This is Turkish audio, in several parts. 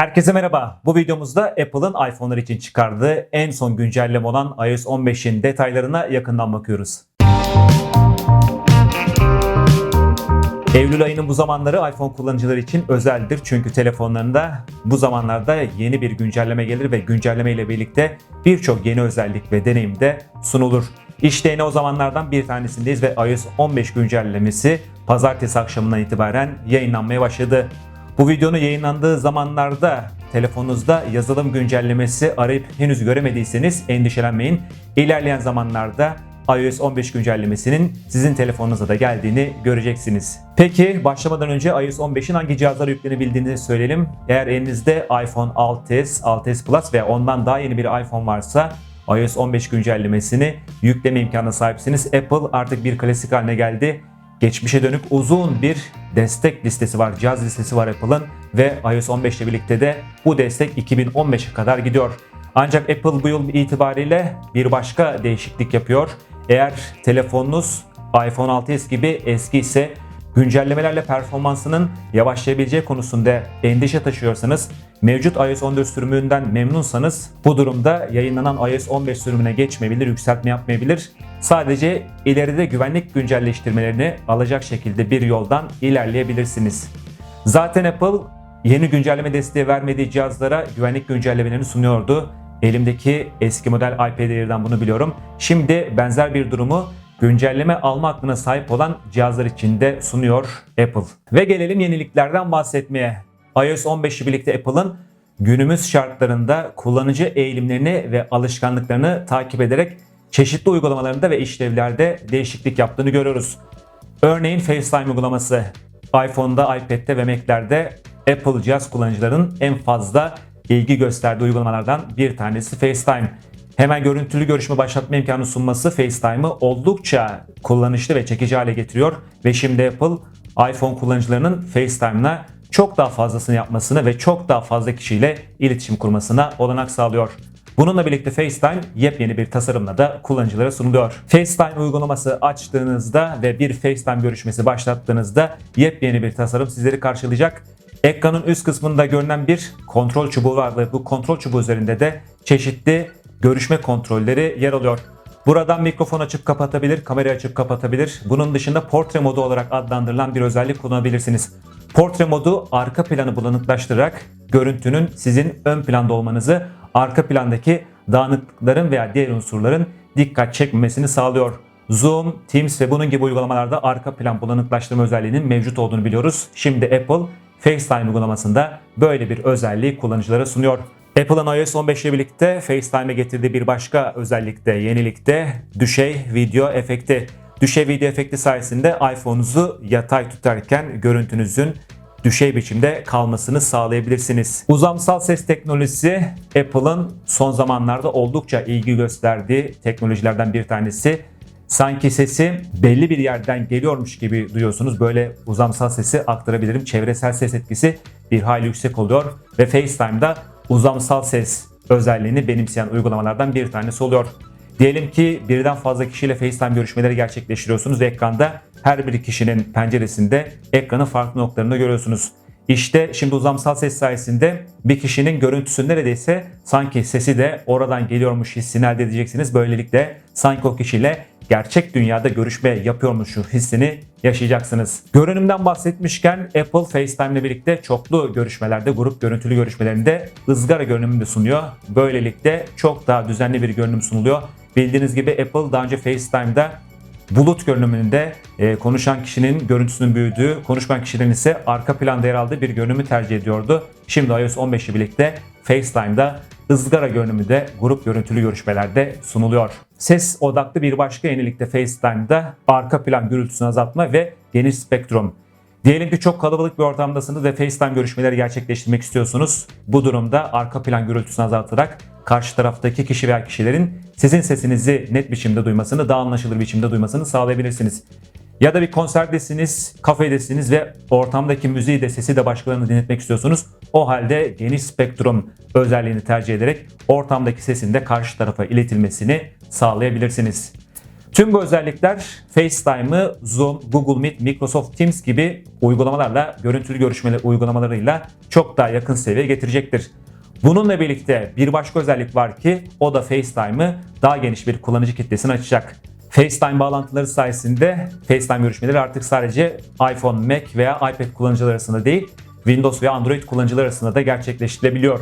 Herkese merhaba. Bu videomuzda Apple'ın iPhone'lar için çıkardığı en son güncelleme olan iOS 15'in detaylarına yakından bakıyoruz. Eylül ayının bu zamanları iPhone kullanıcıları için özeldir. Çünkü telefonlarında bu zamanlarda yeni bir güncelleme gelir ve güncelleme ile birlikte birçok yeni özellik ve deneyim de sunulur. İşte yine o zamanlardan bir tanesindeyiz ve iOS 15 güncellemesi pazartesi akşamından itibaren yayınlanmaya başladı. Bu videonun yayınlandığı zamanlarda telefonunuzda yazılım güncellemesi arayıp henüz göremediyseniz endişelenmeyin. İlerleyen zamanlarda iOS 15 güncellemesinin sizin telefonunuza da geldiğini göreceksiniz. Peki başlamadan önce iOS 15'in hangi cihazlara yüklenebildiğini söyleyelim. Eğer elinizde iPhone 6s, 6s Plus veya ondan daha yeni bir iPhone varsa iOS 15 güncellemesini yükleme imkanına sahipsiniz. Apple artık bir klasik haline geldi. Geçmişe dönük uzun bir destek listesi var, cihaz listesi var Apple'ın ve iOS 15 ile birlikte de bu destek 2015'e kadar gidiyor. Ancak Apple bu yıl itibariyle bir başka değişiklik yapıyor. Eğer telefonunuz iPhone 6s gibi eski ise güncellemelerle performansının yavaşlayabileceği konusunda endişe taşıyorsanız, mevcut iOS 14 sürümünden memnunsanız bu durumda yayınlanan iOS 15 sürümüne geçmeyebilir, yükseltme yapmayabilir. Sadece ileride güvenlik güncelleştirmelerini alacak şekilde bir yoldan ilerleyebilirsiniz. Zaten Apple yeni güncelleme desteği vermediği cihazlara güvenlik güncellemelerini sunuyordu. Elimdeki eski model iPad Air'den bunu biliyorum. Şimdi benzer bir durumu güncelleme alma hakkına sahip olan cihazlar için de sunuyor Apple. Ve gelelim yeniliklerden bahsetmeye. iOS 15 ile birlikte Apple'ın günümüz şartlarında kullanıcı eğilimlerini ve alışkanlıklarını takip ederek çeşitli uygulamalarında ve işlevlerde değişiklik yaptığını görüyoruz. Örneğin FaceTime uygulaması iPhone'da, iPad'de ve Mac'lerde Apple cihaz kullanıcılarının en fazla ilgi gösterdiği uygulamalardan bir tanesi FaceTime. Hemen görüntülü görüşme başlatma imkanı sunması FaceTime'ı oldukça kullanışlı ve çekici hale getiriyor ve şimdi Apple iPhone kullanıcılarının FaceTime'la çok daha fazlasını yapmasını ve çok daha fazla kişiyle iletişim kurmasına olanak sağlıyor. Bununla birlikte FaceTime yepyeni bir tasarımla da kullanıcılara sunuluyor. FaceTime uygulaması açtığınızda ve bir FaceTime görüşmesi başlattığınızda yepyeni bir tasarım sizleri karşılayacak. Ekranın üst kısmında görünen bir kontrol çubuğu var ve bu kontrol çubuğu üzerinde de çeşitli görüşme kontrolleri yer alıyor. Buradan mikrofon açıp kapatabilir, kamera açıp kapatabilir. Bunun dışında portre modu olarak adlandırılan bir özellik kullanabilirsiniz. Portre modu arka planı bulanıklaştırarak görüntünün sizin ön planda olmanızı, arka plandaki dağınıklıkların veya diğer unsurların dikkat çekmemesini sağlıyor. Zoom, Teams ve bunun gibi uygulamalarda arka plan bulanıklaştırma özelliğinin mevcut olduğunu biliyoruz. Şimdi Apple FaceTime uygulamasında böyle bir özelliği kullanıcılara sunuyor. Apple'ın iOS 15 ile birlikte FaceTime'e getirdiği bir başka özellik de yenilik de düşey video efekti. Düşey video efekti sayesinde iPhone'unuzu yatay tutarken görüntünüzün düşey biçimde kalmasını sağlayabilirsiniz. Uzamsal ses teknolojisi Apple'ın son zamanlarda oldukça ilgi gösterdiği teknolojilerden bir tanesi. Sanki sesi belli bir yerden geliyormuş gibi duyuyorsunuz. Böyle uzamsal sesi aktarabilirim. Çevresel ses etkisi bir hayli yüksek oluyor ve FaceTime'da uzamsal ses özelliğini benimseyen uygulamalardan bir tanesi oluyor. Diyelim ki birden fazla kişiyle FaceTime görüşmeleri gerçekleştiriyorsunuz ekranda her bir kişinin penceresinde ekranın farklı noktalarını görüyorsunuz. İşte şimdi uzamsal ses sayesinde bir kişinin görüntüsü neredeyse sanki sesi de oradan geliyormuş hissini elde edeceksiniz. Böylelikle sanki o kişiyle gerçek dünyada görüşme yapıyormuş hissini yaşayacaksınız. Görünümden bahsetmişken Apple FaceTime ile birlikte çoklu görüşmelerde, grup görüntülü görüşmelerinde ızgara görünümünü sunuyor. Böylelikle çok daha düzenli bir görünüm sunuluyor. Bildiğiniz gibi Apple daha önce FaceTime'da bulut görünümünde e, konuşan kişinin görüntüsünün büyüdüğü, konuşmayan kişinin ise arka planda yer aldığı bir görünümü tercih ediyordu. Şimdi iOS 15 ile birlikte FaceTime'da ızgara görünümü de grup görüntülü görüşmelerde sunuluyor. Ses odaklı bir başka yenilik de FaceTime'da arka plan gürültüsünü azaltma ve geniş spektrum. Diyelim ki çok kalabalık bir ortamdasınız ve FaceTime görüşmeleri gerçekleştirmek istiyorsunuz. Bu durumda arka plan gürültüsünü azaltarak karşı taraftaki kişi veya kişilerin sizin sesinizi net biçimde duymasını, daha anlaşılır biçimde duymasını sağlayabilirsiniz. Ya da bir konserdesiniz, kafedesiniz ve ortamdaki müziği de sesi de başkalarını dinletmek istiyorsunuz. O halde geniş spektrum özelliğini tercih ederek ortamdaki sesin de karşı tarafa iletilmesini sağlayabilirsiniz. Tüm bu özellikler FaceTime'ı Zoom, Google Meet, Microsoft Teams gibi uygulamalarla, görüntülü görüşme uygulamalarıyla çok daha yakın seviyeye getirecektir. Bununla birlikte bir başka özellik var ki o da FaceTime'ı daha geniş bir kullanıcı kitlesine açacak. FaceTime bağlantıları sayesinde FaceTime görüşmeleri artık sadece iPhone, Mac veya iPad kullanıcıları arasında değil, Windows veya Android kullanıcılar arasında da gerçekleştirilebiliyor.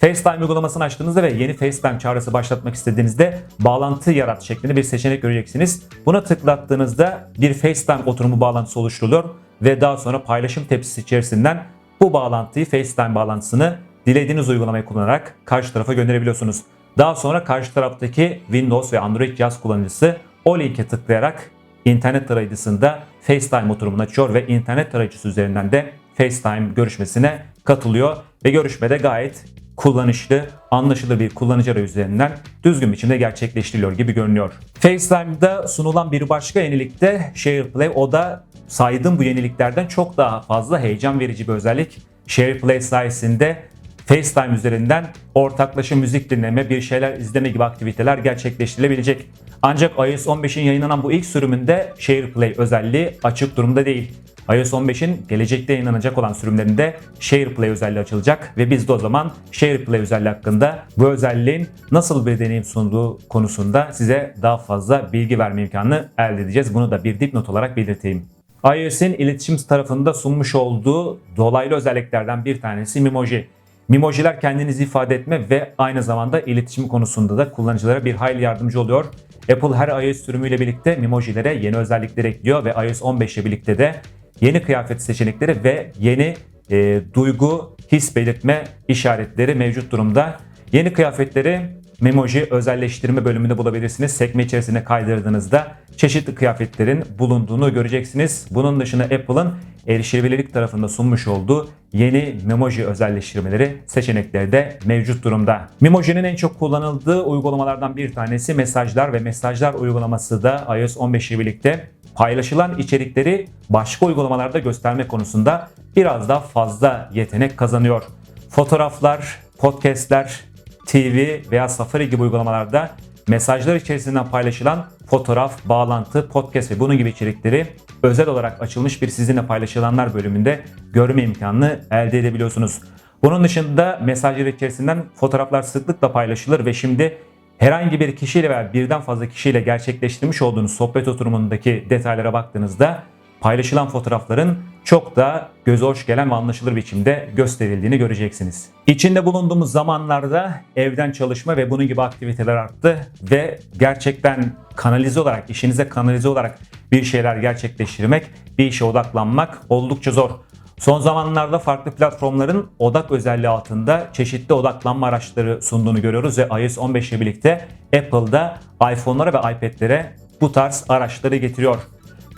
FaceTime uygulamasını açtığınızda ve yeni FaceTime çağrısı başlatmak istediğinizde bağlantı yarat şeklinde bir seçenek göreceksiniz. Buna tıklattığınızda bir FaceTime oturumu bağlantısı oluşturuluyor ve daha sonra paylaşım tepsisi içerisinden bu bağlantıyı FaceTime bağlantısını dilediğiniz uygulamayı kullanarak karşı tarafa gönderebiliyorsunuz. Daha sonra karşı taraftaki Windows ve Android cihaz kullanıcısı o linke tıklayarak internet tarayıcısında FaceTime oturumunu açıyor ve internet tarayıcısı üzerinden de FaceTime görüşmesine katılıyor ve görüşmede gayet kullanışlı, anlaşılır bir kullanıcı arayüzü üzerinden düzgün biçimde gerçekleştiriliyor gibi görünüyor. FaceTime'da sunulan bir başka yenilik de SharePlay. O da saydığım bu yeniliklerden çok daha fazla heyecan verici bir özellik. SharePlay sayesinde FaceTime üzerinden ortaklaşa müzik dinleme, bir şeyler izleme gibi aktiviteler gerçekleştirilebilecek. Ancak iOS 15'in yayınlanan bu ilk sürümünde SharePlay özelliği açık durumda değil. iOS 15'in gelecekte yayınlanacak olan sürümlerinde SharePlay özelliği açılacak ve biz de o zaman SharePlay özelliği hakkında bu özelliğin nasıl bir deneyim sunduğu konusunda size daha fazla bilgi verme imkanı elde edeceğiz. Bunu da bir dipnot olarak belirteyim. iOS'in iletişim tarafında sunmuş olduğu dolaylı özelliklerden bir tanesi Memoji. Mimojiler kendinizi ifade etme ve aynı zamanda iletişim konusunda da kullanıcılara bir hayli yardımcı oluyor. Apple her iOS sürümüyle birlikte Mimojilere yeni özellikler ekliyor ve iOS 15 ile birlikte de yeni kıyafet seçenekleri ve yeni e, duygu, his belirtme işaretleri mevcut durumda. Yeni kıyafetleri Memoji özelleştirme bölümünde bulabilirsiniz. Sekme içerisine kaydırdığınızda çeşitli kıyafetlerin bulunduğunu göreceksiniz. Bunun dışında Apple'ın erişilebilirlik tarafında sunmuş olduğu yeni Memoji özelleştirmeleri seçenekleri de mevcut durumda. Memoji'nin en çok kullanıldığı uygulamalardan bir tanesi mesajlar ve mesajlar uygulaması da iOS 15 ile birlikte paylaşılan içerikleri başka uygulamalarda gösterme konusunda biraz daha fazla yetenek kazanıyor. Fotoğraflar, podcastler, TV veya Safari gibi uygulamalarda mesajlar içerisinden paylaşılan fotoğraf, bağlantı, podcast ve bunun gibi içerikleri özel olarak açılmış bir sizinle paylaşılanlar bölümünde görme imkanını elde edebiliyorsunuz. Bunun dışında mesajlar içerisinden fotoğraflar sıklıkla paylaşılır ve şimdi herhangi bir kişiyle veya birden fazla kişiyle gerçekleştirmiş olduğunuz sohbet oturumundaki detaylara baktığınızda paylaşılan fotoğrafların çok da göze hoş gelen ve anlaşılır biçimde gösterildiğini göreceksiniz. İçinde bulunduğumuz zamanlarda evden çalışma ve bunun gibi aktiviteler arttı ve gerçekten kanalize olarak, işinize kanalize olarak bir şeyler gerçekleştirmek, bir işe odaklanmak oldukça zor. Son zamanlarda farklı platformların odak özelliği altında çeşitli odaklanma araçları sunduğunu görüyoruz ve iOS 15 ile birlikte Apple'da iPhone'lara ve iPad'lere bu tarz araçları getiriyor.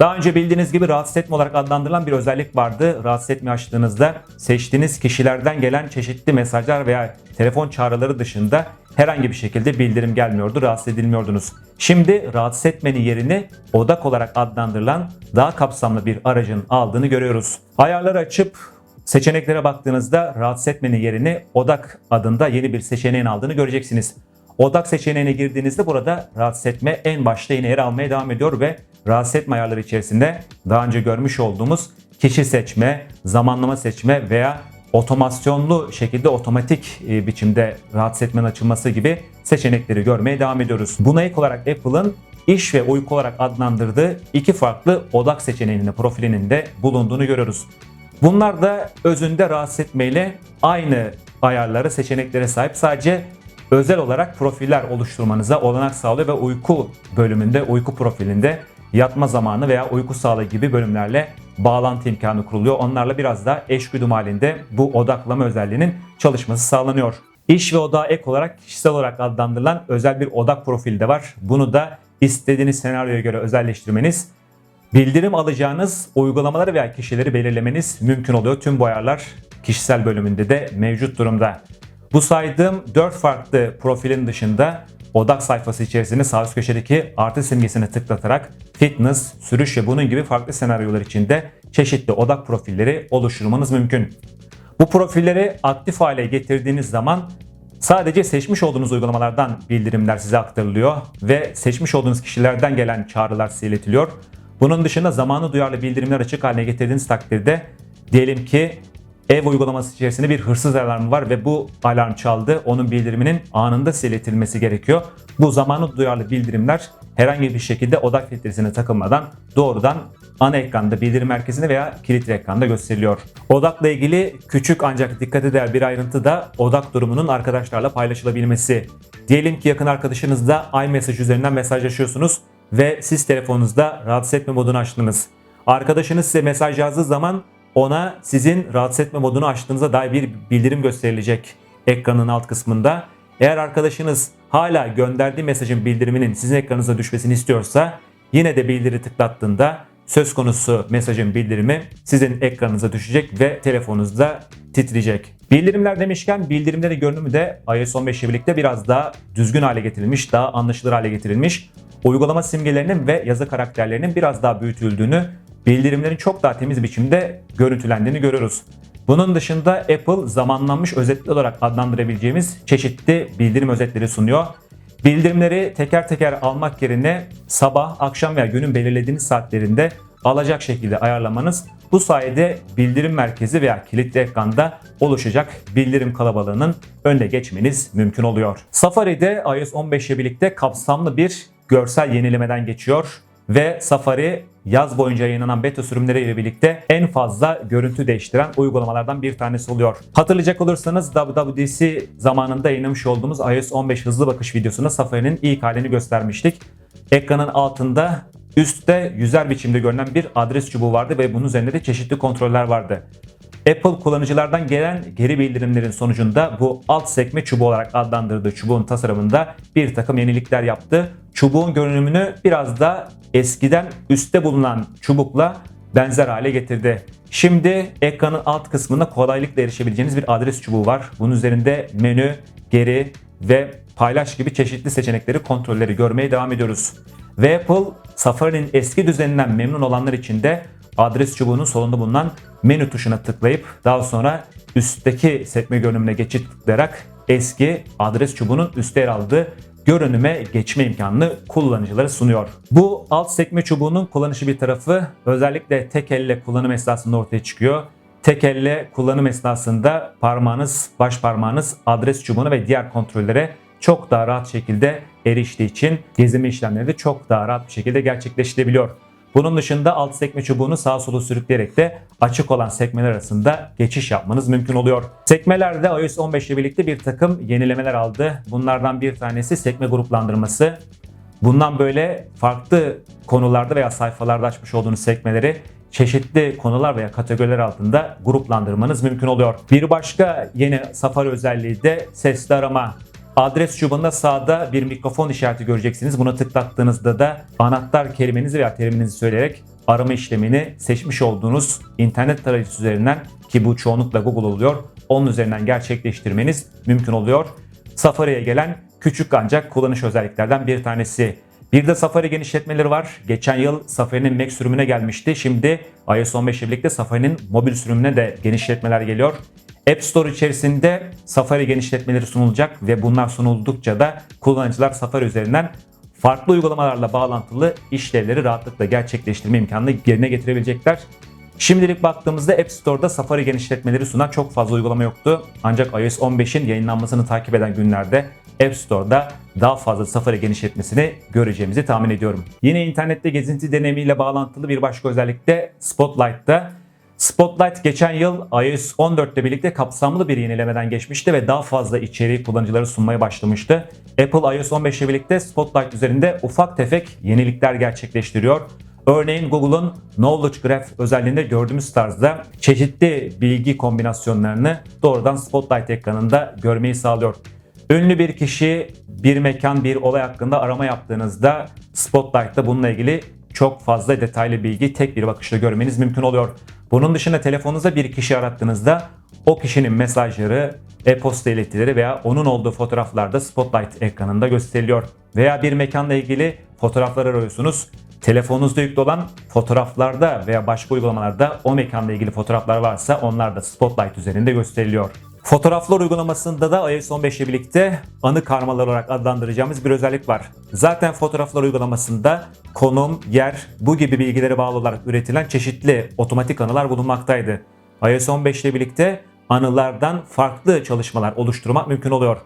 Daha önce bildiğiniz gibi rahatsız etme olarak adlandırılan bir özellik vardı. Rahatsız etme açtığınızda seçtiğiniz kişilerden gelen çeşitli mesajlar veya telefon çağrıları dışında herhangi bir şekilde bildirim gelmiyordu, rahatsız edilmiyordunuz. Şimdi rahatsız etmenin yerini odak olarak adlandırılan daha kapsamlı bir aracın aldığını görüyoruz. Ayarları açıp seçeneklere baktığınızda rahatsız etmenin yerini odak adında yeni bir seçeneğin aldığını göreceksiniz. Odak seçeneğine girdiğinizde burada rahatsız etme en başta yine yer almaya devam ediyor ve rahatsız etme ayarları içerisinde daha önce görmüş olduğumuz kişi seçme, zamanlama seçme veya otomasyonlu şekilde otomatik e, biçimde rahatsız etmenin açılması gibi seçenekleri görmeye devam ediyoruz. Buna ek olarak Apple'ın iş ve uyku olarak adlandırdığı iki farklı odak seçeneğinin profilinin de bulunduğunu görüyoruz. Bunlar da özünde rahatsız etmeyle aynı ayarları, seçeneklere sahip. Sadece özel olarak profiller oluşturmanıza olanak sağlıyor ve uyku bölümünde, uyku profilinde yatma zamanı veya uyku sağlığı gibi bölümlerle bağlantı imkanı kuruluyor. Onlarla biraz da eşgüdüm halinde bu odaklama özelliğinin çalışması sağlanıyor. İş ve odağa ek olarak kişisel olarak adlandırılan özel bir odak profili de var. Bunu da istediğiniz senaryoya göre özelleştirmeniz, bildirim alacağınız uygulamaları veya kişileri belirlemeniz mümkün oluyor. Tüm bu ayarlar kişisel bölümünde de mevcut durumda. Bu saydığım 4 farklı profilin dışında odak sayfası içerisinde sağ üst köşedeki artı simgesine tıklatarak fitness, sürüş ve bunun gibi farklı senaryolar içinde çeşitli odak profilleri oluşturmanız mümkün. Bu profilleri aktif hale getirdiğiniz zaman Sadece seçmiş olduğunuz uygulamalardan bildirimler size aktarılıyor ve seçmiş olduğunuz kişilerden gelen çağrılar size iletiliyor. Bunun dışında zamanı duyarlı bildirimler açık haline getirdiğiniz takdirde diyelim ki ev uygulaması içerisinde bir hırsız alarmı var ve bu alarm çaldı. Onun bildiriminin anında size iletilmesi gerekiyor. Bu zamanı duyarlı bildirimler herhangi bir şekilde odak filtresine takılmadan doğrudan ana ekranda bildirim merkezinde veya kilitli ekranda gösteriliyor. Odakla ilgili küçük ancak dikkate değer bir ayrıntı da odak durumunun arkadaşlarla paylaşılabilmesi. Diyelim ki yakın arkadaşınızla iMessage üzerinden mesajlaşıyorsunuz ve siz telefonunuzda rahatsız etme modunu açtınız. Arkadaşınız size mesaj yazdığı zaman ona sizin rahatsız etme modunu açtığınıza dair bir bildirim gösterilecek ekranın alt kısmında. Eğer arkadaşınız hala gönderdiği mesajın bildiriminin sizin ekranınıza düşmesini istiyorsa yine de bildiri tıklattığında söz konusu mesajın bildirimi sizin ekranınıza düşecek ve telefonunuzda titreyecek. Bildirimler demişken bildirimlerin görünümü de iOS 15 ile birlikte biraz daha düzgün hale getirilmiş, daha anlaşılır hale getirilmiş. Uygulama simgelerinin ve yazı karakterlerinin biraz daha büyütüldüğünü, bildirimlerin çok daha temiz biçimde görüntülendiğini görüyoruz. Bunun dışında Apple zamanlanmış özetli olarak adlandırabileceğimiz çeşitli bildirim özetleri sunuyor. Bildirimleri teker teker almak yerine sabah, akşam veya günün belirlediğiniz saatlerinde alacak şekilde ayarlamanız bu sayede bildirim merkezi veya kilitli ekranda oluşacak bildirim kalabalığının önüne geçmeniz mümkün oluyor. Safari'de iOS 15 ile birlikte kapsamlı bir görsel yenilemeden geçiyor ve Safari yaz boyunca yayınlanan beta sürümleriyle birlikte en fazla görüntü değiştiren uygulamalardan bir tanesi oluyor. Hatırlayacak olursanız WWDC zamanında yayınlamış olduğumuz iOS 15 hızlı bakış videosunda Safari'nin ilk halini göstermiştik. Ekranın altında üstte yüzer biçimde görünen bir adres çubuğu vardı ve bunun üzerinde de çeşitli kontroller vardı. Apple kullanıcılardan gelen geri bildirimlerin sonucunda bu alt sekme çubuğu olarak adlandırdığı çubuğun tasarımında bir takım yenilikler yaptı. Çubuğun görünümünü biraz da eskiden üstte bulunan çubukla benzer hale getirdi. Şimdi ekranın alt kısmında kolaylıkla erişebileceğiniz bir adres çubuğu var. Bunun üzerinde menü, geri ve paylaş gibi çeşitli seçenekleri, kontrolleri görmeye devam ediyoruz. Ve Apple Safari'nin eski düzeninden memnun olanlar için de adres çubuğunun solunda bulunan menü tuşuna tıklayıp daha sonra üstteki sekme görünümüne geçit tıklayarak eski adres çubuğunun üstte yer aldığı görünüme geçme imkanını kullanıcılara sunuyor. Bu alt sekme çubuğunun kullanışı bir tarafı özellikle tek elle kullanım esnasında ortaya çıkıyor. Tek elle kullanım esnasında parmağınız, baş parmağınız adres çubuğuna ve diğer kontrollere çok daha rahat şekilde eriştiği için gezme işlemleri de çok daha rahat bir şekilde gerçekleştirebiliyor. Bunun dışında alt sekme çubuğunu sağa sola sürükleyerek de açık olan sekmeler arasında geçiş yapmanız mümkün oluyor. Sekmelerde iOS 15 ile birlikte bir takım yenilemeler aldı. Bunlardan bir tanesi sekme gruplandırması. Bundan böyle farklı konularda veya sayfalarda açmış olduğunuz sekmeleri çeşitli konular veya kategoriler altında gruplandırmanız mümkün oluyor. Bir başka yeni Safari özelliği de sesli arama. Adres çubuğunda sağda bir mikrofon işareti göreceksiniz. Buna tıklattığınızda da anahtar kelimenizi veya teriminizi söyleyerek arama işlemini seçmiş olduğunuz internet tarayıcısı üzerinden ki bu çoğunlukla Google oluyor. Onun üzerinden gerçekleştirmeniz mümkün oluyor. Safari'ye gelen küçük ancak kullanış özelliklerden bir tanesi. Bir de Safari genişletmeleri var. Geçen yıl Safari'nin Mac sürümüne gelmişti. Şimdi iOS 15 ile birlikte Safari'nin mobil sürümüne de genişletmeler geliyor. App Store içerisinde Safari genişletmeleri sunulacak ve bunlar sunuldukça da kullanıcılar Safari üzerinden farklı uygulamalarla bağlantılı işlevleri rahatlıkla gerçekleştirme imkanını yerine getirebilecekler. Şimdilik baktığımızda App Store'da Safari genişletmeleri sunan çok fazla uygulama yoktu. Ancak iOS 15'in yayınlanmasını takip eden günlerde App Store'da daha fazla Safari genişletmesini göreceğimizi tahmin ediyorum. Yine internette gezinti deneyimiyle bağlantılı bir başka özellik de Spotlight'ta Spotlight geçen yıl iOS 14 ile birlikte kapsamlı bir yenilemeden geçmişti ve daha fazla içeriği kullanıcılara sunmaya başlamıştı. Apple iOS 15 ile birlikte Spotlight üzerinde ufak tefek yenilikler gerçekleştiriyor. Örneğin Google'un Knowledge Graph özelliğinde gördüğümüz tarzda çeşitli bilgi kombinasyonlarını doğrudan Spotlight ekranında görmeyi sağlıyor. Ünlü bir kişi, bir mekan, bir olay hakkında arama yaptığınızda Spotlight'ta bununla ilgili çok fazla detaylı bilgi tek bir bakışta görmeniz mümkün oluyor. Bunun dışında telefonunuzda bir kişi arattığınızda o kişinin mesajları, e-posta iletileri veya onun olduğu fotoğraflarda Spotlight ekranında gösteriliyor. Veya bir mekanla ilgili fotoğraflar arıyorsunuz. Telefonunuzda yüklü olan fotoğraflarda veya başka uygulamalarda o mekanla ilgili fotoğraflar varsa onlar da Spotlight üzerinde gösteriliyor. Fotoğraflar uygulamasında da iOS 15 ile birlikte anı karmaları olarak adlandıracağımız bir özellik var. Zaten fotoğraflar uygulamasında konum, yer, bu gibi bilgilere bağlı olarak üretilen çeşitli otomatik anılar bulunmaktaydı. iOS 15 ile birlikte anılardan farklı çalışmalar oluşturmak mümkün oluyor.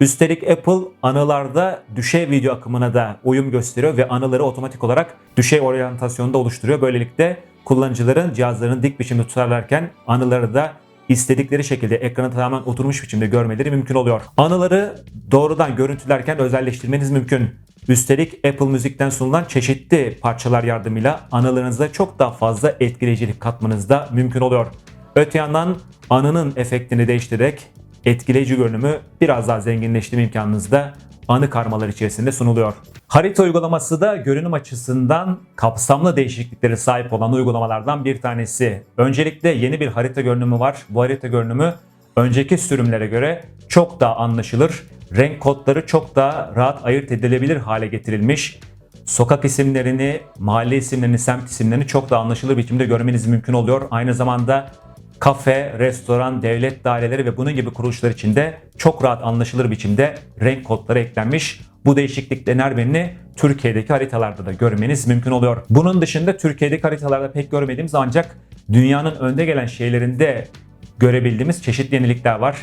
Üstelik Apple anılarda düşey video akımına da uyum gösteriyor ve anıları otomatik olarak düşey oryantasyonda oluşturuyor. Böylelikle kullanıcıların cihazlarını dik biçimde tutarlarken anıları da istedikleri şekilde ekrana tamamen oturmuş biçimde görmeleri mümkün oluyor. Anıları doğrudan görüntülerken özelleştirmeniz mümkün. Üstelik Apple Müzik'ten sunulan çeşitli parçalar yardımıyla anılarınıza çok daha fazla etkileyicilik katmanız da mümkün oluyor. Öte yandan anının efektini değiştirerek etkileyici görünümü biraz daha zenginleştirme imkanınız da anı karmalar içerisinde sunuluyor. Harita uygulaması da görünüm açısından kapsamlı değişikliklere sahip olan uygulamalardan bir tanesi. Öncelikle yeni bir harita görünümü var. Bu harita görünümü önceki sürümlere göre çok daha anlaşılır. Renk kodları çok daha rahat ayırt edilebilir hale getirilmiş. Sokak isimlerini, mahalle isimlerini, semt isimlerini çok daha anlaşılır biçimde görmeniz mümkün oluyor. Aynı zamanda kafe, restoran, devlet daireleri ve bunun gibi kuruluşlar için de çok rahat anlaşılır biçimde renk kodları eklenmiş. Bu değişikliklerin her Türkiye'deki haritalarda da görmeniz mümkün oluyor. Bunun dışında Türkiye'deki haritalarda pek görmediğimiz ancak dünyanın önde gelen şeylerinde görebildiğimiz çeşitli yenilikler var.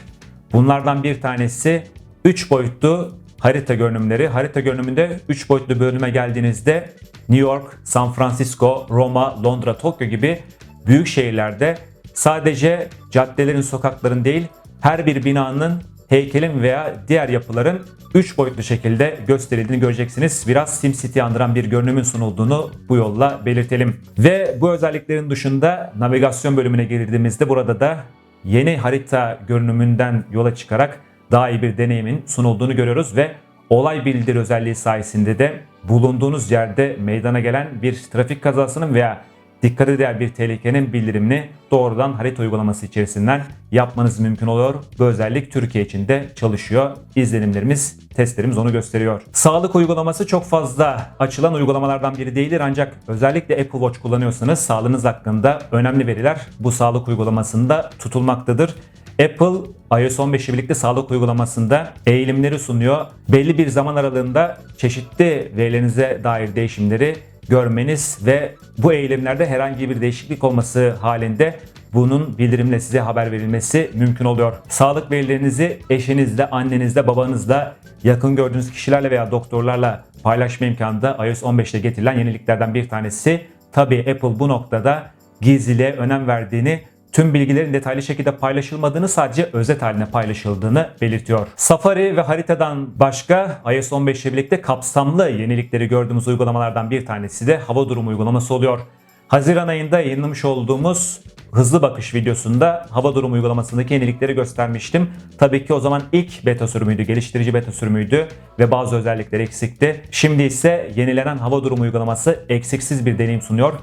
Bunlardan bir tanesi 3 boyutlu harita görünümleri. Harita görünümünde 3 boyutlu bölüme geldiğinizde New York, San Francisco, Roma, Londra, Tokyo gibi büyük şehirlerde sadece caddelerin, sokakların değil her bir binanın, heykelin veya diğer yapıların 3 boyutlu şekilde gösterildiğini göreceksiniz. Biraz SimCity andıran bir görünümün sunulduğunu bu yolla belirtelim. Ve bu özelliklerin dışında navigasyon bölümüne girdiğimizde burada da yeni harita görünümünden yola çıkarak daha iyi bir deneyimin sunulduğunu görüyoruz ve olay bildir özelliği sayesinde de bulunduğunuz yerde meydana gelen bir trafik kazasının veya dikkate değer bir tehlikenin bildirimini doğrudan harita uygulaması içerisinden yapmanız mümkün oluyor. Bu özellik Türkiye için de çalışıyor. İzlenimlerimiz, testlerimiz onu gösteriyor. Sağlık uygulaması çok fazla açılan uygulamalardan biri değildir ancak özellikle Apple Watch kullanıyorsanız sağlığınız hakkında önemli veriler bu sağlık uygulamasında tutulmaktadır. Apple iOS 15 ile birlikte sağlık uygulamasında eğilimleri sunuyor. Belli bir zaman aralığında çeşitli verilerinize dair değişimleri görmeniz ve bu eylemlerde herhangi bir değişiklik olması halinde bunun bildirimle size haber verilmesi mümkün oluyor. Sağlık verilerinizi eşinizle, annenizle, babanızla, yakın gördüğünüz kişilerle veya doktorlarla paylaşma imkanı da iOS 15'te getirilen yeniliklerden bir tanesi. Tabii Apple bu noktada gizliliğe önem verdiğini tüm bilgilerin detaylı şekilde paylaşılmadığını sadece özet haline paylaşıldığını belirtiyor. Safari ve haritadan başka iOS 15 ile birlikte kapsamlı yenilikleri gördüğümüz uygulamalardan bir tanesi de hava durumu uygulaması oluyor. Haziran ayında yayınlamış olduğumuz hızlı bakış videosunda hava durumu uygulamasındaki yenilikleri göstermiştim. Tabii ki o zaman ilk beta sürümüydü, geliştirici beta sürümüydü ve bazı özellikleri eksikti. Şimdi ise yenilenen hava durumu uygulaması eksiksiz bir deneyim sunuyor.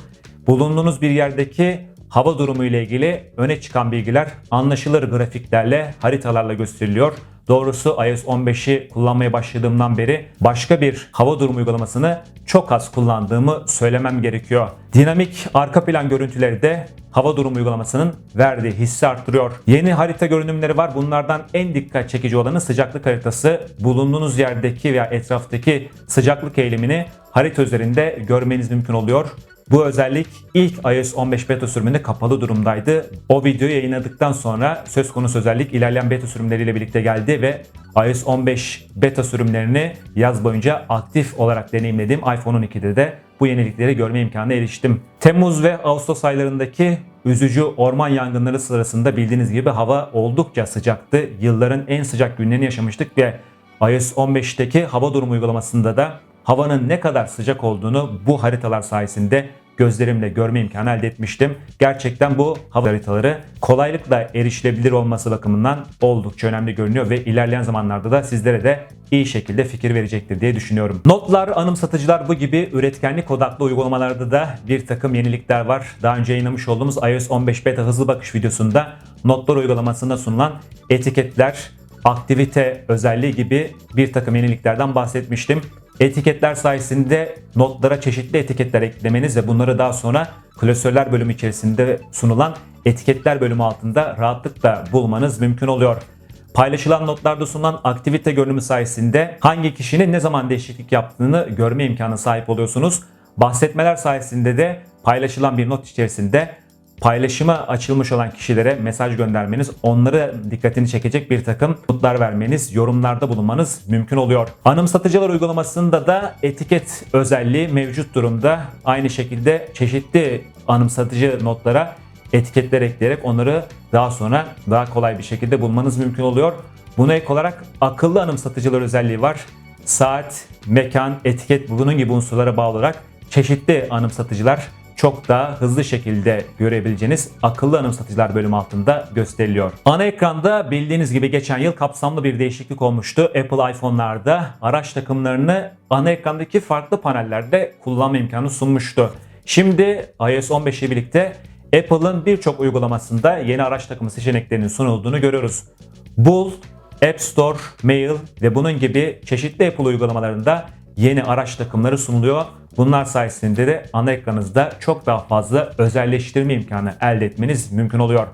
Bulunduğunuz bir yerdeki hava durumu ile ilgili öne çıkan bilgiler anlaşılır grafiklerle, haritalarla gösteriliyor. Doğrusu iOS 15'i kullanmaya başladığımdan beri başka bir hava durumu uygulamasını çok az kullandığımı söylemem gerekiyor. Dinamik arka plan görüntüleri de hava durumu uygulamasının verdiği hissi arttırıyor. Yeni harita görünümleri var. Bunlardan en dikkat çekici olanı sıcaklık haritası. Bulunduğunuz yerdeki veya etraftaki sıcaklık eğilimini harita üzerinde görmeniz mümkün oluyor. Bu özellik ilk iOS 15 beta sürümünde kapalı durumdaydı. O videoyu yayınladıktan sonra söz konusu özellik ilerleyen beta sürümleriyle birlikte geldi ve iOS 15 beta sürümlerini yaz boyunca aktif olarak deneyimlediğim iPhone 12'de de bu yenilikleri görme imkanına eriştim. Temmuz ve Ağustos aylarındaki üzücü orman yangınları sırasında bildiğiniz gibi hava oldukça sıcaktı. Yılların en sıcak günlerini yaşamıştık ve iOS 15'teki hava durumu uygulamasında da havanın ne kadar sıcak olduğunu bu haritalar sayesinde gözlerimle görme imkanı elde etmiştim. Gerçekten bu hava haritaları kolaylıkla erişilebilir olması bakımından oldukça önemli görünüyor ve ilerleyen zamanlarda da sizlere de iyi şekilde fikir verecektir diye düşünüyorum. Notlar, anımsatıcılar bu gibi üretkenlik odaklı uygulamalarda da bir takım yenilikler var. Daha önce yayınlamış olduğumuz iOS 15 beta hızlı bakış videosunda notlar uygulamasında sunulan etiketler, aktivite özelliği gibi bir takım yeniliklerden bahsetmiştim. Etiketler sayesinde notlara çeşitli etiketler eklemeniz ve bunları daha sonra klasörler bölümü içerisinde sunulan etiketler bölümü altında rahatlıkla bulmanız mümkün oluyor. Paylaşılan notlarda sunulan aktivite görünümü sayesinde hangi kişinin ne zaman değişiklik yaptığını görme imkanı sahip oluyorsunuz. Bahsetmeler sayesinde de paylaşılan bir not içerisinde paylaşıma açılmış olan kişilere mesaj göndermeniz, onları dikkatini çekecek bir takım notlar vermeniz, yorumlarda bulunmanız mümkün oluyor. Anımsatıcılar uygulamasında da etiket özelliği mevcut durumda. Aynı şekilde çeşitli anımsatıcı notlara etiketler ekleyerek onları daha sonra daha kolay bir şekilde bulmanız mümkün oluyor. Buna ek olarak akıllı anımsatıcılar özelliği var. Saat, mekan, etiket bunun gibi unsurlara bağlı olarak çeşitli anımsatıcılar çok daha hızlı şekilde görebileceğiniz akıllı anımsatıcılar bölümü altında gösteriliyor. Ana ekranda bildiğiniz gibi geçen yıl kapsamlı bir değişiklik olmuştu. Apple iPhone'larda araç takımlarını ana ekrandaki farklı panellerde kullanma imkanı sunmuştu. Şimdi iOS 15 ile birlikte Apple'ın birçok uygulamasında yeni araç takımı seçeneklerinin sunulduğunu görüyoruz. Bul, App Store, Mail ve bunun gibi çeşitli Apple uygulamalarında yeni araç takımları sunuluyor. Bunlar sayesinde de ana ekranınızda çok daha fazla özelleştirme imkanı elde etmeniz mümkün oluyor.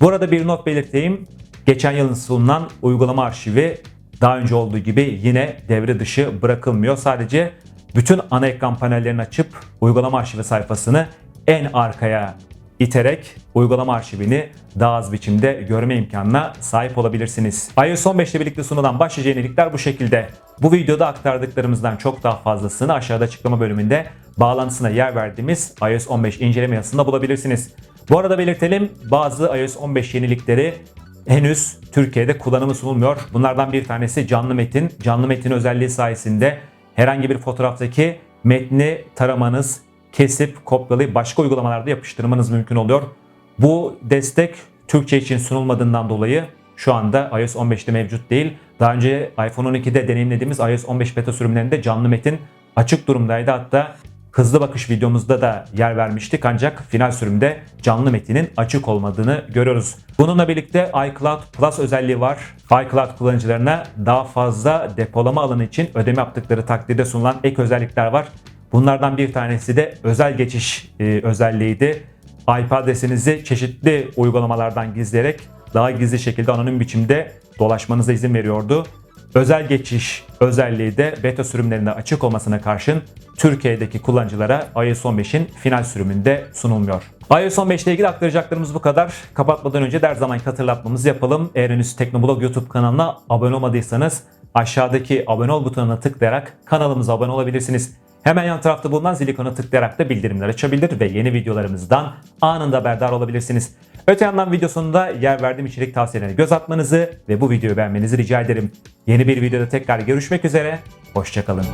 Burada bir not belirteyim. Geçen yılın sunulan uygulama arşivi daha önce olduğu gibi yine devre dışı bırakılmıyor. Sadece bütün ana ekran panellerini açıp uygulama arşivi sayfasını en arkaya iterek uygulama arşivini daha az biçimde görme imkanına sahip olabilirsiniz. iOS 15 ile birlikte sunulan başlıca yenilikler bu şekilde. Bu videoda aktardıklarımızdan çok daha fazlasını aşağıda açıklama bölümünde bağlantısına yer verdiğimiz iOS 15 inceleme yazısında bulabilirsiniz. Bu arada belirtelim bazı iOS 15 yenilikleri henüz Türkiye'de kullanımı sunulmuyor. Bunlardan bir tanesi canlı metin. Canlı metin özelliği sayesinde herhangi bir fotoğraftaki metni taramanız, kesip kopyalayıp başka uygulamalarda yapıştırmanız mümkün oluyor. Bu destek Türkçe için sunulmadığından dolayı şu anda iOS 15'te mevcut değil. Daha önce iPhone 12'de deneyimlediğimiz iOS 15 beta sürümlerinde canlı metin açık durumdaydı. Hatta hızlı bakış videomuzda da yer vermiştik ancak final sürümde canlı metinin açık olmadığını görüyoruz. Bununla birlikte iCloud Plus özelliği var. iCloud kullanıcılarına daha fazla depolama alanı için ödeme yaptıkları takdirde sunulan ek özellikler var. Bunlardan bir tanesi de özel geçiş e, özelliğiydi. IP adresinizi çeşitli uygulamalardan gizleyerek daha gizli şekilde anonim biçimde dolaşmanıza izin veriyordu. Özel geçiş özelliği de beta sürümlerinde açık olmasına karşın Türkiye'deki kullanıcılara iOS 15'in final sürümünde sunulmuyor. iOS 15 ile ilgili aktaracaklarımız bu kadar. Kapatmadan önce de her zamanki hatırlatmamızı yapalım. Eğer henüz Teknoblog YouTube kanalına abone olmadıysanız aşağıdaki abone ol butonuna tıklayarak kanalımıza abone olabilirsiniz. Hemen yan tarafta bulunan zil ikonuna tıklayarak da bildirimler açabilir ve yeni videolarımızdan anında haberdar olabilirsiniz. Öte yandan video sonunda yer verdiğim içerik tavsiyelerine göz atmanızı ve bu videoyu beğenmenizi rica ederim. Yeni bir videoda tekrar görüşmek üzere, hoşçakalın.